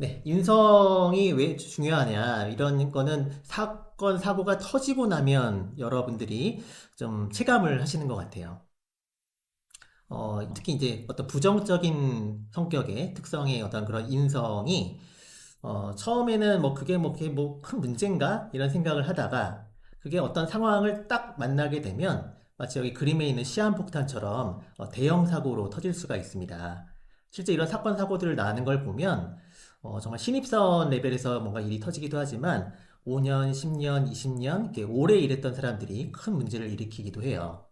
네, 인성이 왜 중요하냐 이런 거는 사건 사고가 터지고 나면 여러분들이 좀 체감을 하시는 것 같아요. 어, 특히 이제 어떤 부정적인 성격의 특성의 어떤 그런 인성이 어, 처음에는 뭐 그게 뭐 그게 뭐 큰 문제인가 이런 생각을 하다가 그게 어떤 상황을 딱 만나게 되면 마치 여기 그림에 있는 시한폭탄처럼 어, 대형 사고로 터질 수가 있습니다. 실제 이런 사건 사고들을 나는 걸 보면 어, 정말 신입사원 레벨에서 뭔가 일이 터지기도 하지만 5년, 10년, 20년 이렇게 오래 일했던 사람들이 큰 문제를 일으키기도 해요.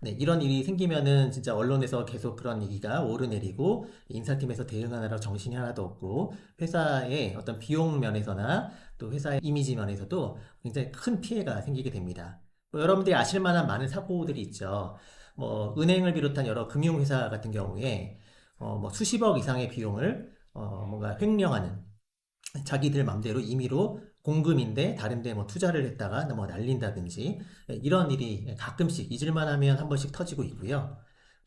네, 이런 일이 생기면은 진짜 언론에서 계속 그런 얘기가 오르내리고 인사팀에서 대응하느라 정신이 하나도 없고 회사의 어떤 비용 면에서나 또 회사의 이미지 면에서도 굉장히 큰 피해가 생기게 됩니다. 뭐 여러분들이 아실 만한 많은 사고들이 있죠. 뭐 은행을 비롯한 여러 금융회사 같은 경우에 어, 뭐 수십억 이상의 비용을 어, 뭔가 횡령하는 자기들 맘대로 임의로 공금인데 다른 데 뭐 투자를 했다가 뭐 날린다든지 예, 이런 일이 가끔씩 잊을만 하면 한 번씩 터지고 있고요.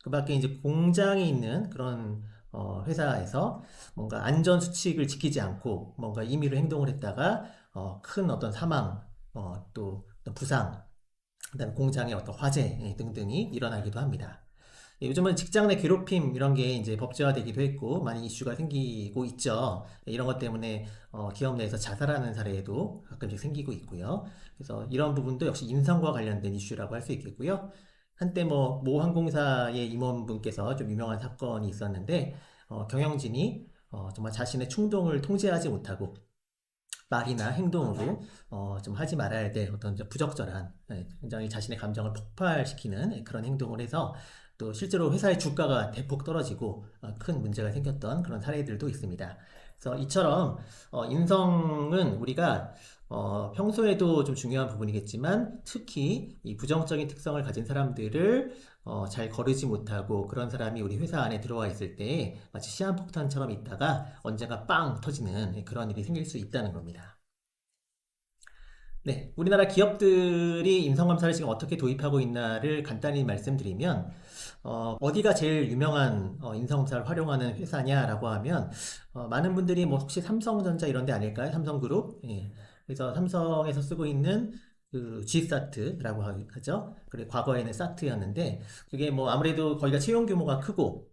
그 밖에 이제 공장에 있는 그런 어, 회사에서 뭔가 안전 수칙을 지키지 않고 뭔가 임의로 행동을 했다가 어, 큰 어떤 사망, 어, 또 부상, 그다음에 공장의 어떤 화재 예, 등등이 일어나기도 합니다. 예, 요즘은 직장 내 괴롭힘 이런 게 이제 법제화되기도 했고 많이 이슈가 생기고 있죠. 예, 이런 것 때문에 어, 기업 내에서 자살하는 사례도 가끔씩 생기고 있고요. 그래서 이런 부분도 역시 인성과 관련된 이슈라고 할 수 있겠고요. 한때 뭐 모 항공사의 임원분께서 좀 유명한 사건이 있었는데 어, 경영진이 어, 정말 자신의 충동을 통제하지 못하고 말이나 행동으로 어, 좀 하지 말아야 될 어떤 좀 부적절한 예, 굉장히 자신의 감정을 폭발시키는 예, 그런 행동을 해서 또 실제로 회사의 주가가 대폭 떨어지고 어, 큰 문제가 생겼던 그런 사례들도 있습니다. 그래서 이처럼 어, 인성은 우리가 어, 평소에도 좀 중요한 부분이겠지만 특히 이 부정적인 특성을 가진 사람들을 어, 잘 거르지 못하고 그런 사람이 우리 회사 안에 들어와 있을 때 마치 시한폭탄처럼 있다가 언젠가 빵 터지는 그런 일이 생길 수 있다는 겁니다. 네, 우리나라 기업들이 인성검사를 지금 어떻게 도입하고 있나를 간단히 말씀드리면 어, 어디가 제일 유명한 어, 인성검사를 활용하는 회사냐라고 하면 어, 많은 분들이 뭐 혹시 삼성전자 이런 데 아닐까요? 삼성그룹. 예. 그래서 삼성에서 쓰고 있는 그 G사트라고 하죠. 그리고 과거에는 사트였는데 그게 뭐 아무래도 거기가 채용 규모가 크고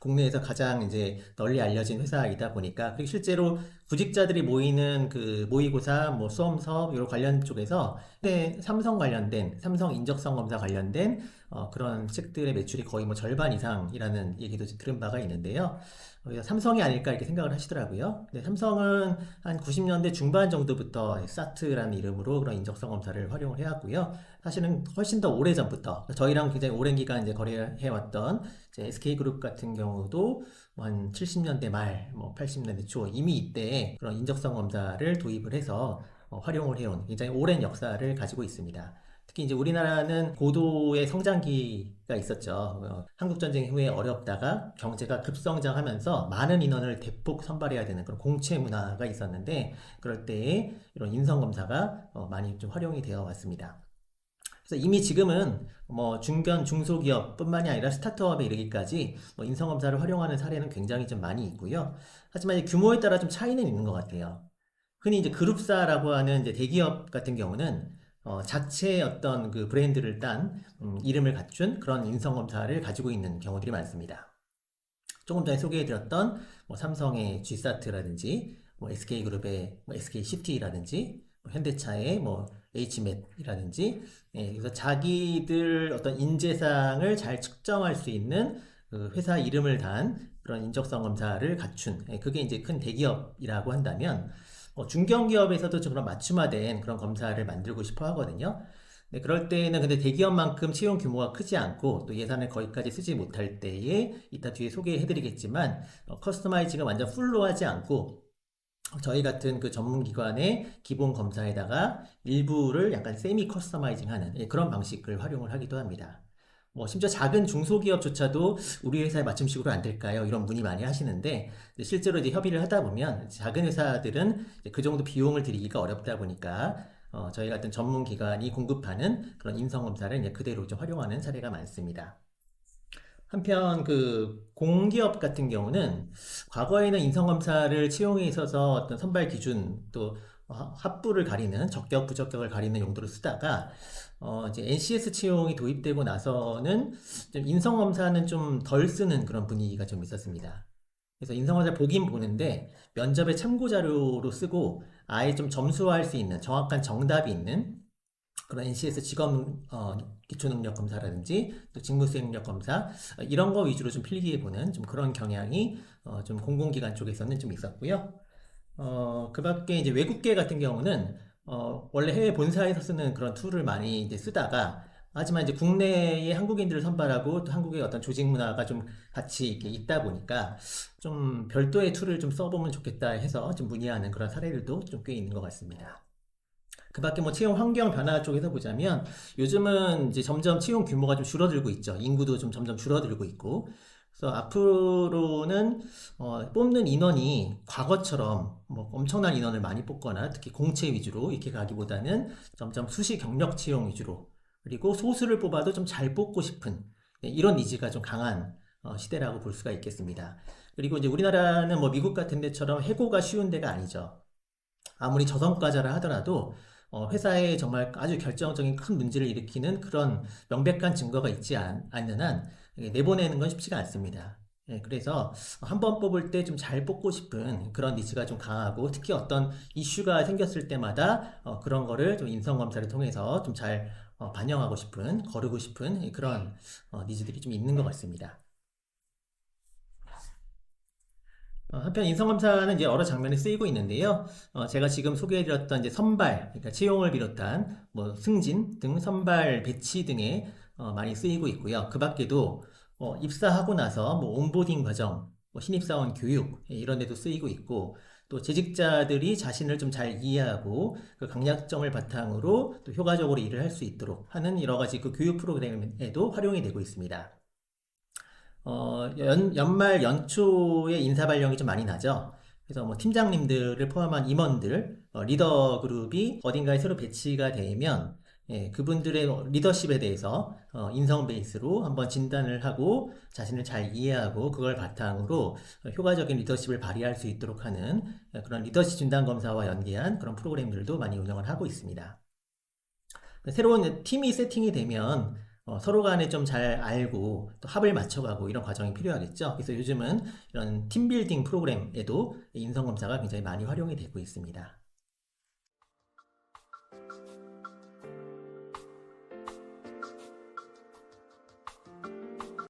국내에서 가장 이제 널리 알려진 회사이다 보니까 그리고 실제로 구직자들이 모이는 그 모의고사, 뭐 수험서 이런 관련 쪽에서 네, 삼성 관련된 삼성 인적성 검사 관련된 어, 그런 책들의 매출이 거의 뭐 절반 이상이라는 얘기도 들은 바가 있는데요. 그래서 삼성이 아닐까 이렇게 생각을 하시더라고요. 근데 삼성은 한 90년대 중반 정도부터 사트라는 이름으로 그런 인적성 검사를 활용을 해왔고요. 사실은 훨씬 더 오래 전부터 저희랑 굉장히 오랜 기간 이제 거래해왔던 SK그룹 같은 경우도 한 70년대 말, 뭐 80년대 초 이미 이때 그런 인적성 검사를 도입을 해서 어, 활용을 해온 굉장히 오랜 역사를 가지고 있습니다. 특히 이제 우리나라는 고도의 성장기가 있었죠. 어, 한국 전쟁 후에 어렵다가 경제가 급성장하면서 많은 인원을 대폭 선발해야 되는 그런 공채 문화가 있었는데 그럴 때 이런 인성 검사가 어, 많이 좀 활용이 되어 왔습니다. 그래서 이미 지금은 뭐 중견 중소기업뿐만이 아니라 스타트업에 이르기까지 뭐 인성 검사를 활용하는 사례는 굉장히 좀 많이 있고요. 하지만 규모에 따라 좀 차이는 있는 것 같아요. 흔히 이제 그룹사라고 하는 이제 대기업 같은 경우는 어, 자체의 어떤 그 브랜드를 딴 음, 이름을 갖춘 그런 인성검사를 가지고 있는 경우들이 많습니다. 조금 전에 소개해드렸던 뭐 삼성의 G사트라든지 뭐 SK그룹의 뭐 SKCT라든지 뭐 현대차의 뭐 HMET이라든지 예, 그래서 자기들 어떤 인재상을 잘 측정할 수 있는 그 회사 이름을 단 그런 인적성 검사를 갖춘 예, 그게 이제 큰 대기업이라고 한다면 어, 중견기업에서도 좀 그런 맞춤화된 그런 검사를 만들고 싶어 하거든요. 네, 그럴 때는 근데 대기업만큼 채용 규모가 크지 않고 또 예산을 거기까지 쓰지 못할 때에 이따 뒤에 소개해드리겠지만 어, 커스터마이징을 완전 풀로 하지 않고 저희 같은 그 전문기관의 기본 검사에다가 일부를 약간 세미 커스터마이징 하는 예, 그런 방식을 활용을 하기도 합니다. 뭐 심지어 작은 중소기업조차도 우리 회사에 맞춤식으로 안 될까요? 이런 문의 많이 하시는데 실제로 이제 협의를 하다 보면 작은 회사들은 그 정도 비용을 들이기가 어렵다 보니까 어, 저희 같은 전문 기관이 공급하는 그런 인성검사를 그대로 좀 활용하는 사례가 많습니다. 한편 그 공기업 같은 경우는 과거에는 인성 검사를 채용에 있어서 어떤 선발 기준 또 어, 합부를 가리는 적격 부적격을 가리는 용도로 쓰다가 어 이제 NCS 채용이 도입되고 나서는 좀 인성검사는 좀 덜 쓰는 그런 분위기가 좀 있었습니다. 그래서 인성검사 보긴 보는데 면접의 참고 자료로 쓰고 아예 좀 점수화할 수 있는 정확한 정답이 있는 그런 NCS 직업 어, 기초능력 검사라든지 또 직무수행력 검사 어, 이런 거 위주로 좀 필기해 보는 좀 그런 경향이 어, 좀 공공기관 쪽에서는 좀 있었고요. 어, 그 밖에 이제 외국계 같은 경우는 어, 원래 해외 본사에서 쓰는 그런 툴을 많이 이제 쓰다가 하지만 이제 국내의 한국인들을 선발하고 또 한국의 어떤 조직 문화가 좀 같이 이렇게 있다 보니까 좀 별도의 툴을 좀 써보면 좋겠다 해서 좀 문의하는 그런 사례들도 좀 꽤 있는 것 같습니다. 그 밖에 뭐 채용 환경 변화 쪽에서 보자면 요즘은 이제 점점 채용 규모가 좀 줄어들고 있죠. 인구도 좀 점점 줄어들고 있고. 그래서 앞으로는 어, 뽑는 인원이 과거처럼 뭐 엄청난 인원을 많이 뽑거나 특히 공채 위주로 이렇게 가기보다는 점점 수시 경력 채용 위주로 그리고 소수를 뽑아도 좀 잘 뽑고 싶은 네, 이런 니즈가 좀 강한 어, 시대라고 볼 수가 있겠습니다. 그리고 이제 우리나라는 뭐 미국 같은 데처럼 해고가 쉬운 데가 아니죠. 아무리 저성과자라 하더라도 어, 회사에 정말 아주 결정적인 큰 문제를 일으키는 그런 명백한 증거가 있지 않, 않는 한 내보내는 건 쉽지가 않습니다. 예, 그래서 한 번 뽑을 때 좀 잘 뽑고 싶은 그런 니즈가 좀 강하고 특히 어떤 이슈가 생겼을 때마다 어, 그런 거를 좀 인성 검사를 통해서 좀잘 어, 반영하고 싶은, 거르고 싶은 그런 어, 니즈들이 좀 있는 것 같습니다. 어, 한편 인성검사는 이제 여러 장면에 쓰이고 있는데요. 어, 제가 지금 소개해드렸던 이제 선발, 그러니까 채용을 비롯한 뭐 승진 등 선발 배치 등에 어, 많이 쓰이고 있고요. 그 밖에도 어, 입사하고 나서 뭐 온보딩 과정, 뭐 신입사원 교육 예, 이런 데도 쓰이고 있고 또 재직자들이 자신을 좀 잘 이해하고 그 강약점을 바탕으로 또 효과적으로 일을 할 수 있도록 하는 여러 가지 그 교육 프로그램에도 활용이 되고 있습니다. 어, 연, 연말 연초에 인사 발령이 좀 많이 나죠. 그래서 뭐 팀장님들을 포함한 임원들, 어, 리더 그룹이 어딘가에 새로 배치가 되면 예, 그분들의 리더십에 대해서 어, 인성 베이스로 한번 진단을 하고 자신을 잘 이해하고 그걸 바탕으로 어, 효과적인 리더십을 발휘할 수 있도록 하는 어, 그런 리더십 진단 검사와 연계한 그런 프로그램들도 많이 운영을 하고 있습니다. 새로운 팀이 세팅이 되면 어, 서로 간에 좀 잘 알고 또 합을 맞춰가고 이런 과정이 필요하겠죠. 그래서 요즘은 이런 팀빌딩 프로그램에도 인성검사가 굉장히 많이 활용이 되고 있습니다.